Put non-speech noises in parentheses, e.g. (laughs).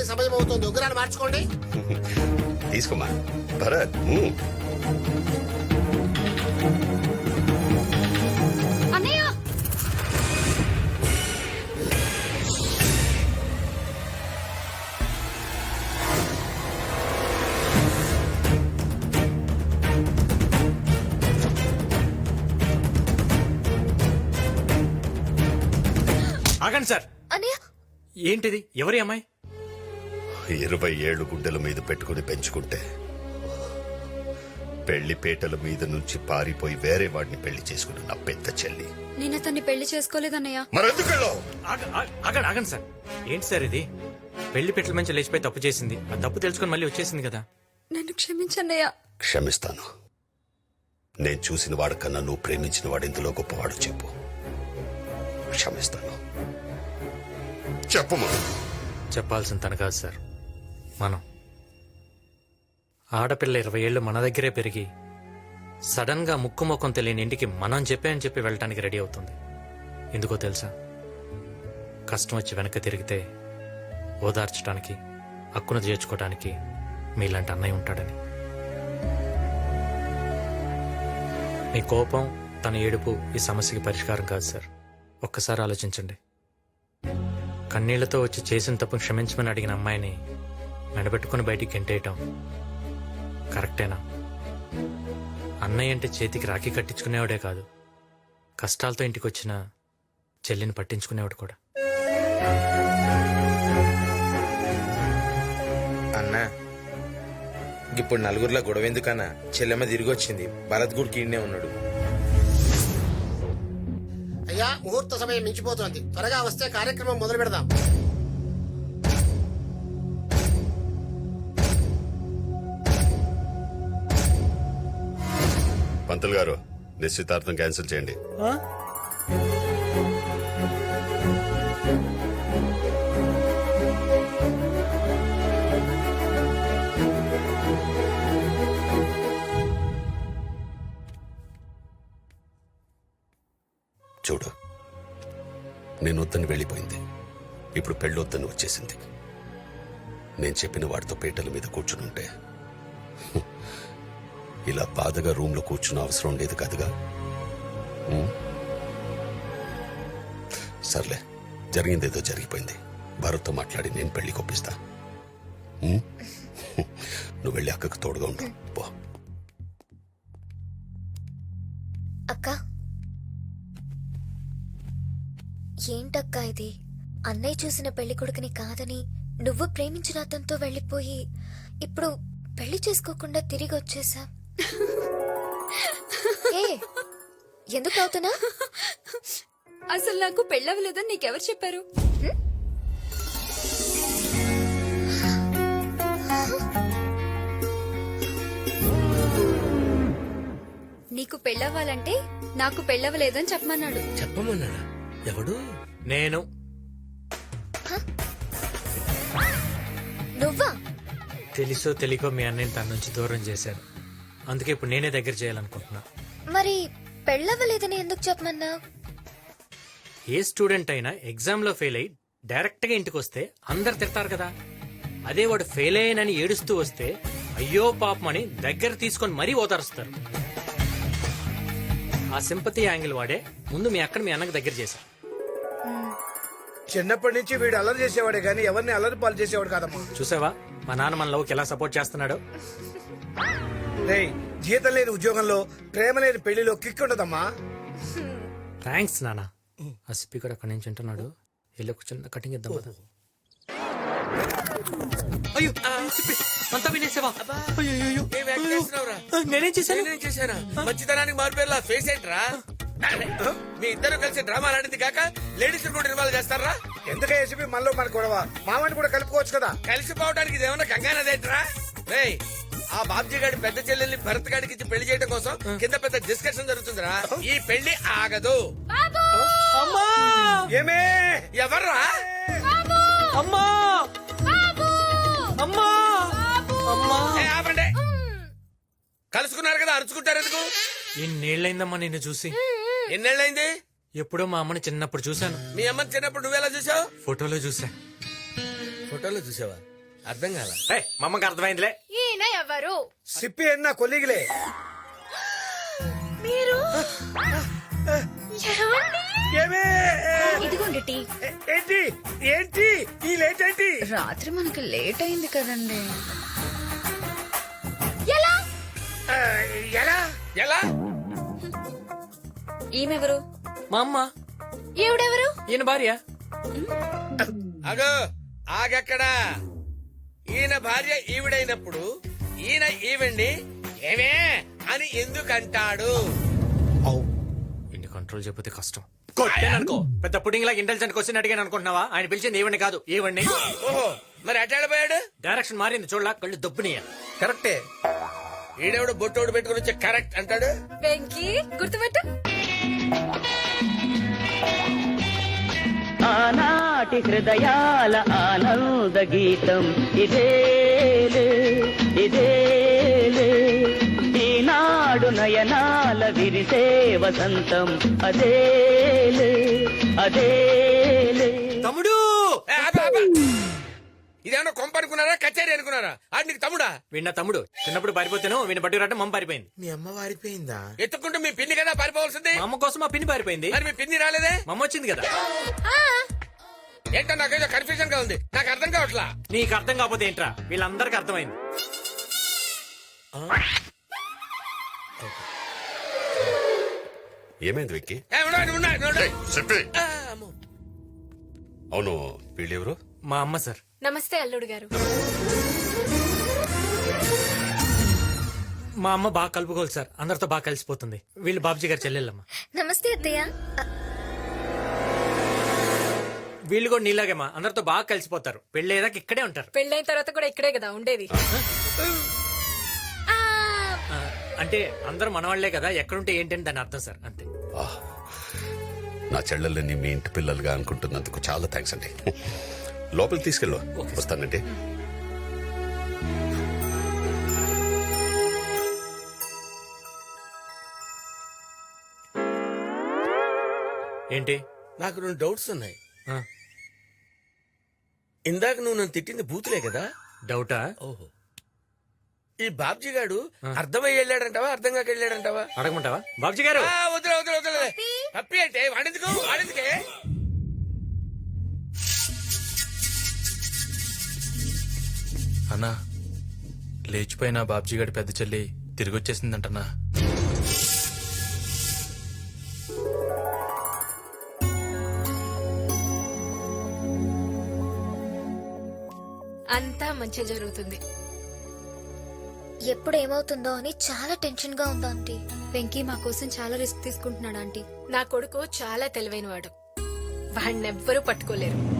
ముహూర్తానికి సమయం అవుతుంది. ఉగ్రాన్ని మార్చుకోండి. (laughs) తీసుకోమా భరత్ ఉమ్. అన్నయ్య! ఆగండి సార్. అన్నయ్య! ఏంటిది? ఎవరి అమ్మాయి? ఇరవై ఏళ్ళు గుండెల మీద పెట్టుకుని పెంచుకుంటే పెళ్ళి పేటల మీద నుంచి పారిపోయి వేరే వాడిని పెళ్ళి చేసుకుని నా పెద్ద చెల్లి. నేను అతన్ని పెళ్ళి చేసుకోలేదన్నయ్య. ఆగండి ఆగండి సార్. ఏంటి సార్ ఇది? పెళ్ళి పెట్టల మంచి లేచిపోయి తప్పు చేసింది. ఆ తప్పు తెలుసుకొని మళ్ళీ వచ్చేసింది కదా. నన్ను క్షమించన్నయ్య. క్షమిస్తాను. నేను చూసిన వాడికన్నా నువ్వు ప్రేమించిన వాడు ఇందులో గొప్పవాడు చెప్పు. క్షమిస్తాను. చెప్పమా చెప్పాల్సిన తన కాదు సార్. మనం. ఆడపిల్ల ఇరవై ఏళ్ళు మన దగ్గరే పెరిగి సడన్గా ముక్కు ముఖం తెలియని ఇంటికి మనం చెప్పే అని చెప్పి వెళ్ళటానికి రెడీ అవుతుంది. ఎందుకో తెలుసా? కష్టం వచ్చి వెనక్కి తిరిగితే ఓదార్చడానికి హక్కున చేర్చుకోవడానికి మీలాంటి అన్నయ్య ఉంటాడని. మీ కోపం తన ఏడుపు ఈ సమస్యకి పరిష్కారం కాదు సార్. ఒక్కసారి ఆలోచించండి. కన్నీళ్ళతో వచ్చి చేసిన తప్పు క్షమించమని అడిగిన అమ్మాయిని మెడబెట్టుకుని బయటికి గెంటేయటం. కరెక్టేనా? అన్నయ్య అంటే చేతికి రాఖీ కట్టించుకునేవాడే కాదు. కష్టాలతో ఇంటికి వచ్చిన చెల్లిని పట్టించుకునేవాడు కూడా. అన్నా ఇప్పుడు నలుగురిలో గొడవ ఎందుకన్నా? చెల్లెమ్మ తిరిగి వచ్చింది భరత్ గుడికి ఈడనే ఉన్నాడు. అయ్యా ముహూర్త సమయం మించిపోతోంది. త్వరగా వస్తే కార్యక్రమం మొదలు పెడదాం పంతులు గారు నిశ్చితార్థం క్యాన్సిల్ చేయండి. చూడు నేను వద్దని వెళ్ళిపోయింది. ఇప్పుడు పెళ్ళొద్దని వచ్చేసింది. నేను చెప్పిన వాడితో పీటల మీద కూర్చుని ఉంటే ఇలా బాధగా రూమ్లో కూర్చున్న అవసరం లేదు కదగా? సర్లే జరిగిందేదో జరిగిపోయింది. భరత్తో మాట్లాడి నేను పెళ్ళి కొప్పిస్తా నువ్వు వెళ్ళి అక్కకు తోడుగా ఉండు. పో. అక్క? ఏంటక్క ఇది? అన్నయ్య చూసిన పెళ్ళి కొడుకుని కాదని నువ్వు ప్రేమించిన అతనితో వెళ్ళిపోయి ఇప్పుడు పెళ్ళి చేసుకోకుండా తిరిగి వచ్చేసా? ఏ ఎందుకు అవుతున్నా? అసలు నాకు పెళ్ళవలేదని నీకెవరు చెప్పారు? నీకు పెళ్ళవ్వాలంటే నాకు పెళ్ళవలేదని చెప్పమన్నాడు. చెప్పమన్నాడా? ఎవడు? నేను. నువ్వా? తెలుసో తెలియకో మీ అన్నయ్యని తన నుంచి దూరం చేశాను అందుకే ఇప్పుడు నేనే దగ్గర చేయాలనుకుంటున్నా. మరి పెళ్ళవ్వలేదని ఎందుకు చెప్పమన్నా? ఏ స్టూడెంట్ అయినా ఎగ్జామ్లో ఫెయిల్ అయ్యి డైరెక్ట్గా ఇంటికి వస్తే అందరు తిడతారు కదా. అదే వాడు ఫెయిల్ అయ్యానని ఏడుస్తూ వస్తే అయ్యో పాపమని దగ్గర తీసుకొని మరీ ఓదారుస్తారు. ఆ సింపతి యాంగిల్ వాడే ముందు మీ అక్కడ మీ అన్నకి దగ్గర చేశా చిన్నప్పటి నుంచి వీడు అల్లరి చేసేవాడే గాని ఎవరిని అల్లరి పాలు చేసేవాడు కాదమ్మా. చూసావా? మా నాన్న మన లవ్కి ఎలా సపోర్ట్ చేస్తున్నాడో? రేయ్ జీతం లేని ఉద్యోగంలో ప్రేమ లేని పెళ్ళిలో కిక్ ఉండదమ్మా. థ్యాంక్స్ నాన్న ఆ స్పీకర్ అక్కడి నుంచి వింటున్నాడు. వెళ్ళి ఒక చిన్న కటింగ్ ఇద్దాం కదా అయ్యో సిప్పి, అంతా వినేసావా? అయ్యో నేనేం చేశాను? నేనేం చేశానా? మంచితనానికి మారిపోయేలా ఫేస్ ఏంట్రా? మీ ఇద్దరు కలిసి డ్రామా ఆడింది కాక లేడీస్ కూడా ఇన్వాల్వ్ చేస్తారా? ఎందుకే ఏసీపీ మనలో మన గొడవ? మామని కూడా కలుపుకోవచ్చు కదా. కలిసిపోవడానికి ఇది ఏమన్నా కంగానదేంట్రా రేయ్ ఆ బాబ్జీ గారి పెద్ద చెల్లెల్ని భరత్ గారికి ఇచ్చి పెళ్ళి చేయడం కోసం కింద పెద్ద డిస్కషన్ జరుగుతుందిరా. ఈ పెళ్ళి ఆగదు. ఏమే? ఎవర్రా? అమ్మా! అమ్మా! అమ్మా! ఏ, ఆపండి. కలుసుకున్నారు కదా అరుచుకుంటారు ఎందుకు? ఎన్నేళ్ళైందమ్మా నిన్ను చూసి. ఎన్నేళ్ళైంది? ఎప్పుడో మా అమ్మని చిన్నప్పుడు చూశాను. మీ అమ్మని చిన్నప్పుడు నువ్వెలా చూసావు? ఫోటోలో చూసా ఫోటోలో చూసావా? అర్థం కాల? ఏయ్, మా అమ్మకి అర్థమైందిలే. ఈయన ఎవరు? సిప్పి అన్న కొలిగిలే. మీరు? ఏమే? ఇదిగోండి టీ. ఏ- ఏంటి? ఏంటి? ఈ లేట్ ఏంటి? రాత్రి మనకి లేట్ అయింది కదండి. ఆ, ఎలా? ఎలా? ఈమెవరు? మా అమ్మ. ఈవిడెవరు? ఈయన భార్య. అగో ఆగక్కడా. ఈయన భార్య ఈవిడైనప్పుడు ఈయన ఈవిడ్ని ఏమే అని ఎందుకు అంటాడు ఇన్ని కంట్రోల్ చెప్పితే కష్టం. కొట్టాననుకో పెద్ద పుడింగ్ లాగా ఇంటెలిజెంట్ క్వశ్చన్ అడిగాను అనుకుంటున్నావా? ఆయన పిలిచింది ఏవండి కాదు ఏవండి ఓహో మరి అటాడిపోయాడు డైరెక్షన్ మారింది చూడలా కళ్ళు దబ్బునియ కరెక్టే. ఈడెవడు బొట్టోడు పెట్టుకుని వచ్చి కరెక్ట్ అంటాడు? వెంకీ గుర్తుపెట్టు. ఆనాటి హృదయాల ఆనంద గీతం. ఇదేలే ఇదేలే ఈనాడు నయనాల విరిసే వసంతం. అదేలే అదేలే తమ్ముడు. ఇదేమన్నా కొంప అనుకున్నారా కచేరీ అనుకున్నారా? ఆడు నీకు తమ్ముడా? వీణ తమ్ముడు చిన్నప్పుడు పారిపోతాను వీణ బట్టి రావడం మమ్మ పారిపోయింది. మీ అమ్మ వారిపోయిందా? ఎత్తుకుంటూ మీ పిన్ని కదా పారిపోవాల్సింది. మా అమ్మ కోసం మా పిన్ని పారిపోయింది. మరి మీ పిన్ని రాలేదే? మా అమ్మ వచ్చింది కదా. ఏంటో నాకేదో కన్ఫ్యూజన్గా ఉంది. నాకు అర్థం కావట్లా? నీకు అర్థం కాకపోతే ఏంట్రా? వీళ్ళందరికీ అర్థమైంది. ఏమైంది వెక్కి ఏ, ఉండండి, ఉండండి, ఉండండి. చెప్పి. ఆ, అమ్మో. అవును వీళ్ళెవరు? మా అమ్మ సార్. నమస్తే అల్లుడు గారు. మా అమ్మ బాగా కలుపుకోవాలి సార్. అందరితో బాగా కలిసిపోతుంది. వీళ్ళు బాబుజీ గారు చెల్లెళ్ళమ్మ. నమస్తే అత్తయ్య. వీళ్ళు కూడా నీలాగేమా? అందరితో బాగా కలిసిపోతారు. పెళ్ళేదాకా ఇక్కడే ఉంటారు. పెళ్ళైన తర్వాత కూడా ఇక్కడే కదా ఉండేది. ఆ, అంటే అందరూ మనవాళ్ళే కదా ఎక్కడుంటే ఏంటని దాని అర్థం సార్ అంతే. ఆహ్. నా చెల్లెల్ని మీ ఇంటి పిల్లలుగా అనుకుంటున్నందుకు చాలా థ్యాంక్స్ అండి. లోపలికి తీసుకెళ్ళు. వస్తానండి. ఏంటి? నాకు రెండు డౌట్స్ ఉన్నాయి. ఆ, ఇందాక నువ్వు నన్ను తిట్టింది బూతులే కదా? డౌటా? ఓహో. ఈ బాబ్జీ గాడు అర్థమై వెళ్ళాడంటావా? అర్థం కాక వెళ్ళాడంటావా? అడగమంటావా? బాబుజీ గారు! వదిలే వదిలే వదిలే పప్పి? అంటే వాడెందుకు? వాడెందుకే? అన్నా లేచిపోయిన బాబ్జీ గడి పెద్ద చెల్లి తిరిగి వచ్చేసిందంటన్నా అంతా మంచి జరుగుతుంది. ఎప్పుడు ఏమవుతుందో అని చాలా టెన్షన్గా ఉందా ఆంటీ? వెంకీ మా కోసం చాలా రిస్క్ తీసుకుంటున్నాడు ఆంటీ. నా కొడుకు చాలా తెలివైనవాడు. వాడినెవ్వరూ పట్టుకోలేరు.